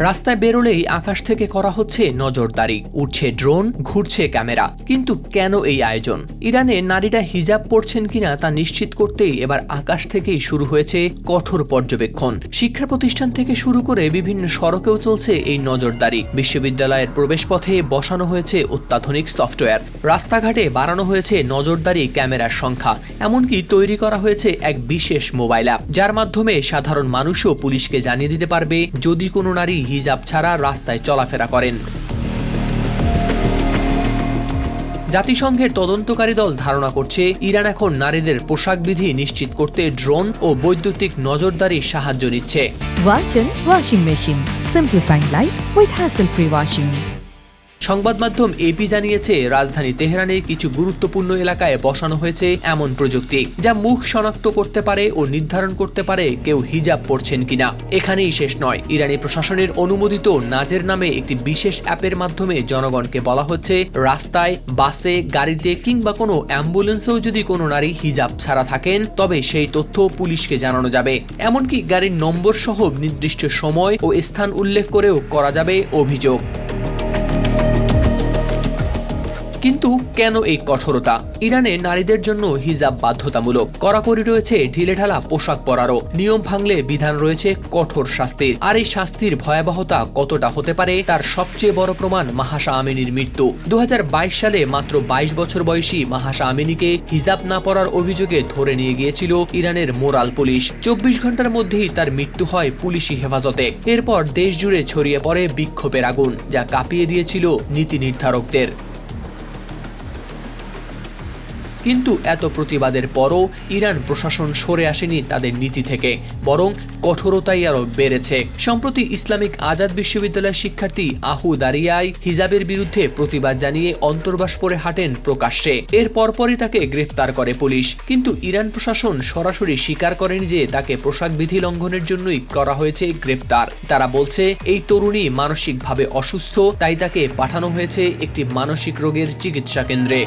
রাস্তায় বেরোলেই আকাশ থেকে করা হচ্ছে নজরদারি। উঠছে ড্রোন, ঘুরছে ক্যামেরা। কিন্তু কেন এই আয়োজন? ইরানে নারীরা হিজাব পরছেন কিনা তা নিশ্চিত করতেই এবার আকাশ থেকেই শুরু হয়েছে কঠোর পর্যবেক্ষণ। শিক্ষা প্রতিষ্ঠান থেকে শুরু করে বিভিন্ন সড়কেও চলছে এই নজরদারি। বিশ্ববিদ্যালয়ের প্রবেশপথে বসানো হয়েছে অত্যাধুনিক সফটওয়্যার। রাস্তাঘাটে বাড়ানো হয়েছে নজরদারি ক্যামেরার সংখ্যা। এমনকি তৈরি করা হয়েছে এক বিশেষ মোবাইল অ্যাপ, যার মাধ্যমে সাধারণ মানুষও পুলিশকে জানিয়ে দিতে পারবে, যদি কোনো নারী হিজাব ছাড়া রাস্তায় চলাফেরা করেন জাতিসংঘের তদন্তকারী দল ধারণা করছে, ইরান এখন নারীদের পোশাক বিধি নিশ্চিত করতে ড্রোন ও বৈদ্যুতিক নজরদারির সাহায্য নিচ্ছে washing machine. Simplifying life with hassle-free washing. সংবাদ মাধ্যম এপি জানিয়েছে, রাজধানী তেহরানের কিছু গুরুত্বপূর্ণ এলাকায় বসানো হয়েছে এমন প্রযুক্তি, যা মুখ শনাক্ত করতে পারে ও নির্ধারণ করতে পারে কেউ হিজাব পরছেন কিনা। এখানেই শেষ নয়। ইরানি প্রশাসনের অনুমোদিত নাজের নামে একটি বিশেষ অ্যাপের মাধ্যমে জনগণকে বলা হচ্ছে, রাস্তায়, বাসে, গাড়িতে কিংবা কোনো অ্যাম্বুলেন্সেও যদি কোনো নারী হিজাব ছাড়া থাকেন, তবে সেই তথ্য পুলিশকে জানানো যাবে। এমনকি গাড়ির নম্বর সহ নির্দিষ্ট সময় ও স্থান উল্লেখ করেও করা যাবে অভিযোগ। কিন্তু কেন এই কঠোরতা? ইরানে নারীদের জন্য হিজাব বাধ্যতামূলক। কড়াকড়ি রয়েছে ঢিলেঢালা পোশাক পরারও। নিয়ম ভাঙলে বিধান রয়েছে কঠোর শাস্তির। আর এই শাস্তির ভয়াবহতা কতটা হতে পারে তার সবচেয়ে বড় প্রমাণ মাহাসা আমিনীর মৃত্যু। দু হাজার বাইশ সালে মাত্র ২২ বছর বয়সী মাহাসা আমিনীকে হিজাব না পরার অভিযোগে ধরে নিয়ে গিয়েছিল ইরানের মোরাল পুলিশ। চব্বিশ ঘণ্টার মধ্যেই তার মৃত্যু হয় পুলিশি হেফাজতে। এরপর দেশ জুড়ে ছড়িয়ে পড়ে বিক্ষোভের আগুন, যা কাঁপিয়ে দিয়েছিল নীতি নির্ধারকদের। কিন্তু এত প্রতিবাদের পরও ইরান প্রশাসন সরে আসেনি তাদের নীতি থেকে, বরং কঠোরতাই আরও বেড়েছে। সম্প্রতি ইসলামিক আজাদ বিশ্ববিদ্যালয়ের শিক্ষার্থী আহু দারিয়াই হিজাবের বিরুদ্ধে প্রতিবাদ জানিয়ে অন্তর্বাস পরে হাঁটেন প্রকাশ্যে। এর পরপরই তাকে গ্রেফতার করে পুলিশ। কিন্তু ইরান প্রশাসন সরাসরি স্বীকার করেন যে তাকে পোশাক বিধি লঙ্ঘনের জন্যই করা হয়েছে গ্রেপ্তার। তারা বলছে, এই তরুণী মানসিকভাবে অসুস্থ, তাই তাকে পাঠানো হয়েছে একটি মানসিক রোগের চিকিৎসা কেন্দ্রে।